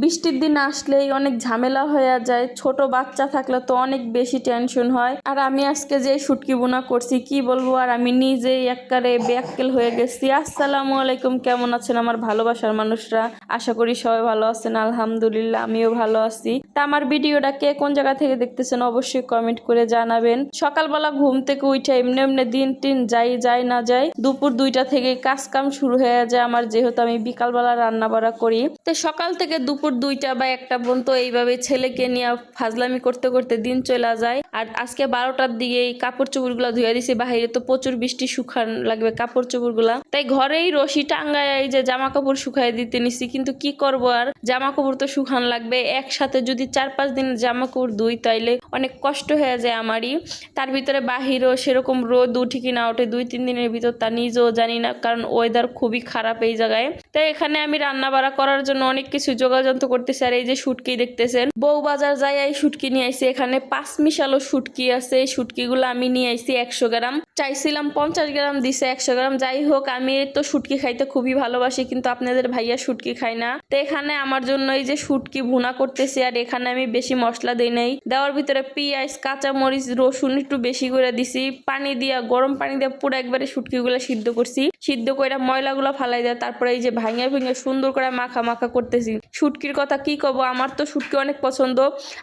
বৃষ্টির দিন আসলেই অনেক ঝামেলা হয়ে যায়। ছোট বাচ্চা থাকলে তো অনেক বেশি টেনশন হয়। আর আমি আজকে যে শুটকি বোনা করছি, কি বলব? আর আমি নিজেই একবারে ব্যাককেল হয়ে গেছি। আসসালামু আলাইকুম, কেমন আছেন আমার ভালোবাসার মানুষরা? আশা করি সবাই ভালো আছেন, আলহামদুলিল্লাহ, আমিও ভালো আছি। তা আমার ভিডিওটা কে কোন জায়গা থেকে দেখতেছেন অবশ্যই কমেন্ট করে জানাবেন। সকালবেলা ঘুম থেকে উঠে এমনি এমনি দিন টিন যাই যাই, না যাই, দুপুর দুইটা থেকে কাজ কাম শুরু হয়ে যায় আমার, যেহেতু আমি বিকালবেলা রান্না বাড়া করি। তো সকাল থেকে দুপুর দুইটা বা একটা পর্যন্ত এইভাবে ছেলেকে নিয়ে ফাজলামি করতে করতে দিন চলে যায়। আর আজকে বারোটার দিকে এই কাপড় চোপড়গুলা ধুয়ে দিছি, বাহিরে তো প্রচুর বৃষ্টি শুকান লাগবে কাপড় চোপড়গুলা তাই ঘরেই রশি টাঙ্গায় যে জামা কাপড় শুকাই দিতে নিছি, কিন্তু কি করব আর? জামা কাপড় তো শুকান লাগবে। একসাথে যদি চার পাঁচ দিন জামা কাপড় ধুই, তাইলে অনেক কষ্ট হয়ে যায় আমারই। তার ভিতরে বাহিরও সেরকম রোদ উঠে কি না ওঠে দুই তিন দিনের ভিতর তা নিজেও জানি না, কারণ ওয়েদার খুবই খারাপ এই জায়গায়। তাই এখানে আমি রান্না বাড়া করার জন্য অনেক কিছু যোগাযন্ত্র করতেছি, আর এই যে শুটকি দেখতেছেন, বউ বাজার যাই এই শুটকি নিয়ে আইছি। এখানে পাঁচ মিশালো শুটকি আছে, এই শুটকিগুলো আমি নিয়ে আইসি একশো গ্রাম। চাইছিলাম পঞ্চাশ গ্রাম, দিছে একশো গ্রাম। যাই হোক, আমি তো শুটকি খাইতে খুবই ভালোবাসি, কিন্তু আপনাদের ভাইয়া শুটকি খাই না। তো এখানে আমার জন্য এই যে শুটকি ভুনা করতেছি, আর এখানে আমি বেশি মশলা দিই নাই। দেওয়ার ভিতরে পেঁয়াজ কাঁচা মরিচ রসুন একটু বেশি করে দিছি। পানি দিয়া, গরম পানি দিয়ে পুরো একবারে শুটকিগুলো সিদ্ধ করছি। সিদ্ধ করে ময়লাগুলো ফালাই দেয়, তারপরে এই যে ভাঙে ভেঙে সুন্দর করে মাখা মাখা করতেছি। শুটকির কথা কি কব? আমার তো শুটকি অনেক পছন্দ।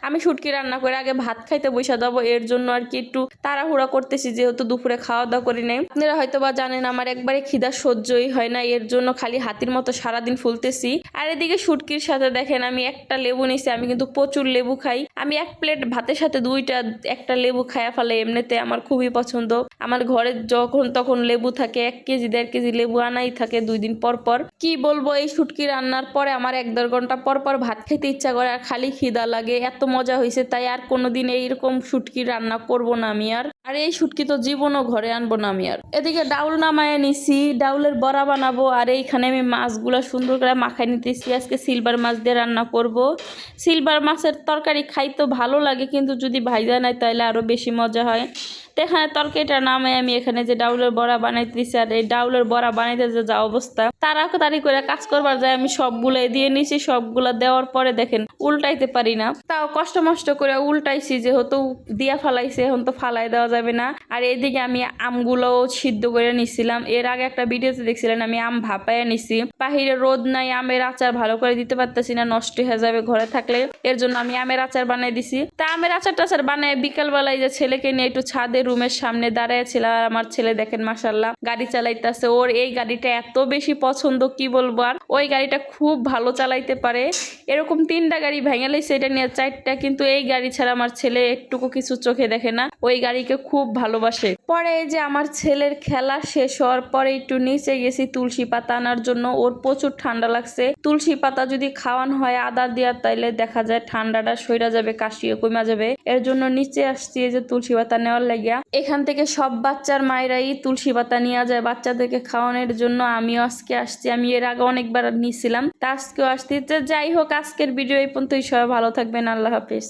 আমি শুটকি রান্না করে আগে ভাত খাইতে বসে দেবো, এর জন্য আর কি একটু তাড়াহুড়া করতেছি, যেহেতু দুপুরে খাওয়া দাওয়া করি নাই। আপনারা হয়তো বা জানেন, আমার একবারে খিদা সহ্যই হয় না, এর জন্য খালি হাতির মতো সারাদিন ফুলতেছি। আর এদিকে শুটকির সাথে দেখেন, আমি একটা লেবু নিছি, আমি কিন্তু প্রচুর লেবু খাই। আমি এক প্লেট ভাতের সাথে দুইটা, একটা লেবু খায়া ফেলে, এমনিতে আমার খুবই পছন্দ। আমার ঘরে যখন তখন লেবু থাকে, এক কেজি দেড় কেজি লেবু আনাই থাকে দুই দিন পর পর। কি বলব, এই শুটকি রান্নার পরে আমার এক দেড় ঘণ্টা পর পর ভাত খেতে ইচ্ছা করে আর খালি খিদা লাগে, এত মজা হয়েছে, তাই আর কোনোদিন এইরকম শুটকি রান্না করব না আমি আর। আর এই শুটকি তো জীবনও ঘরে আনব না আমি আর। এদিকে ডাউল নামায় নিছি, ডাউলের বড়া বানাবো, আর এইখানে আমি মাছগুলো সুন্দর করে মাখাই নিতেছি। আজকে সিলভার মাছ দিয়ে রান্না করব। সিলভার মাছের তরকারি খাই তো ভালো লাগে, কিন্তু যদি ভাইজা নেয় তাহলে আরও বেশি মজা হয়। তো এখানে তরকারিটা নামে আমি এখানে যে ডাউলের বড়া বানাইতেছি আর এই ডাউলের বড়া বানাইতে যে যা অবস্থা তাড়াতাড়ি করে কাজ করবার যায়, আমি সবগুলো দিয়ে নিছি, সবগুলা দেওয়ার পরে দেখেন উল্টাইতে পারি না। তাও কষ্ট মষ্ট করে উল্টাইছি, যেহেতু দিয়া ফালাইছে, এখন তো ফালাই দেওয়া যাবে না। আর এদিকে আমি আমগুলোও সিদ্ধ করে নিছিলাম। এর আগে একটা ভিডিওতে দেখছিলেন, আমি আম ভাপাইয়া নিছি। বাহিরে রোদ নাই, আমের আচার ভালো করে দিতে পারতেছি না, নষ্ট হয়ে যাবে ঘরে থাকলে। এর জন্য আমি আমের আচার বানাই দিছি। তা আমের আচার টাচার বানাই বিকালবেলায় যে ছেলেকে নিয়ে একটু ছাদে রুমের সামনে দাঁড়াইছিল আর আমার ছেলে দেখেন মাসাল্লাহ গাড়ি চালাইতেছে। ওর এই গাড়িটা এত বেশি পছন্দ, কি বলব আর? ওই গাড়িটা খুব ভালো চালাইতে পারে। এরকম তিনটা গাড়ি ভেঙে লাইছে, এটা নিয়ে চারটা, কিন্তু এই গাড়ি ছাড়া আমার ছেলে একটুকু কিছু চোখে দেখে না। ওই গাড়িকে খুব ভালোবাসে। পরে এই যে আমার ছেলের খেলা শেষ হওয়ার পরে একটু নিচে গেছি তুলসী পাতা আনার জন্য। ওর প্রচুর ঠান্ডা লাগছে। তুলসী পাতা যদি খাওয়ান হয়, আদা দেওয়ার তাইলে দেখা যায় ঠান্ডাটা সইরা যাবে, কাশিও কমা যাবে। এর জন্য নিচে আসছি যে তুলসী পাতা নেওয়ার লাগিয়া। এখান থেকে সব বাচ্চার মায়েরাই তুলসী পাতা নিয়ে যায় বাচ্চাদেরকে খাওয়ানোর জন্য। আমিও আজকে আসছি। আমি এর আগে অনেকবার নিয়েছিলাম তা আজকেও আসছি। যাই হোক, আজকের ভিডিও এই পর্যন্তই। সবাই ভালো থাকবেন। আল্লাহ হাফিজ।